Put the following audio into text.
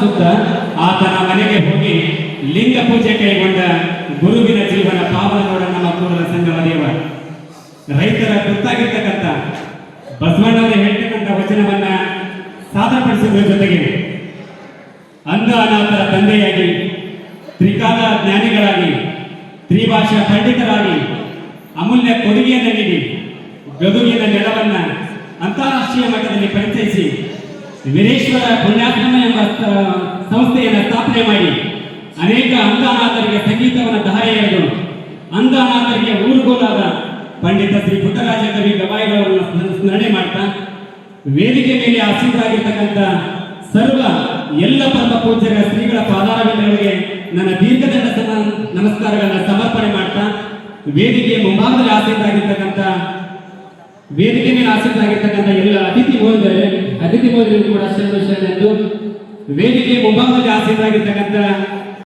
ಸುತ್ತ ಆತನ ಮನೆಗೆ ಹೋಗಿ ಲಿಂಗ ಪೂಜೆ ಕೈಗೊಂಡ ಗುರುವಿನ ಜೀವನ ಪಾವನೋಡ ನಮ್ಮ ಕೂಡಲ ಸಂಗಮ ರೈತರ ಗೊತ್ತಾಗಿರ್ತಕ್ಕಂಥ ಬಸವಣ್ಣವರು ಹೇಳ್ತಕ್ಕಂಥ ವಚನವನ್ನ ಸಾದರಪಡಿಸುವುದರ ಜೊತೆಗೆ ಅಂಧ ಅನಾಥರ ತಂದೆಯಾಗಿ, ತ್ರಿಕಾಲ ಜ್ಞಾನಿಗಳಾಗಿ, ತ್ರಿಭಾಷಾ ಪಂಡಿತರಾಗಿ, ಅಮೂಲ್ಯ ಕೊಡುಗೆಯನ್ನು ನೀಡಿ, ಗದುಗಿನ ನೆಲವನ್ನ ಅಂತಾರಾಷ್ಟ್ರೀಯ ಮಟ್ಟದಲ್ಲಿ ಪರಿಚಯಿಸಿ, ವೀರೇಶ್ವರ ಸ- ಸಂಸ್ಥೆಯನ್ನು ಸ್ಥಾಪನೆ ಮಾಡಿ ಅನೇಕ ಅಂಧನಾಥರಿಗೆ ಸಂಗೀತವನ್ನು ಧಾರೆಯಾದರು ಅಂಧನಾಥರಿಗೆ ಅಂಧ ಊರುಗೋಲಾದ ಪಂಡಿತ ಶ್ರೀ ಪುಟ್ಟರಾಜ ಕವಿ ಗವಾಯಿಗಳನ್ನು ಸ್ಮ- ಸ್ಮರಣೆ ಮಾಡ್ತಾ ವೇದಿಕೆ ಮೇಲೆ ಆಸೀನರಾಗಿರ್ತಕ್ಕಂಥ ಸರ್ವ ಎಲ್ಲ ಪರಮ ಪೂಜ್ಯರ ಶ್ರೀಗಳ ಪಾದಾರವಿಂದಗಳಿಗೆ ನನ್ನ ದೀರ್ಘದಂಡ ನಮಸ್ಕಾರಗಳನ್ನು ಸಮರ್ಪಣೆ ಮಾಡ್ತಾ ವೇದಿಕೆ ಮುಂಭಾಗದಲ್ಲಿ ಆಸೀನರಾಗಿರ್ತಕ್ಕಂಥ ವೇದಿಕೆ ಮೇಲೆ ಆಸೀನರಾಗಿರ್ತಕ್ಕಂಥ ಎಲ್ಲ ಅತಿಥಿ ಹೋದರೆ ಅತಿಥಿ ಹೋದರೆ ಕೂಡ ಸಂತೋಷ ಶರಣೆಂದು ವೇದಿಕೆ ಮುಂಭಾಗದಲ್ಲಿ ಆಸೀನರಾಗಿರ್ತಕ್ಕಂಥ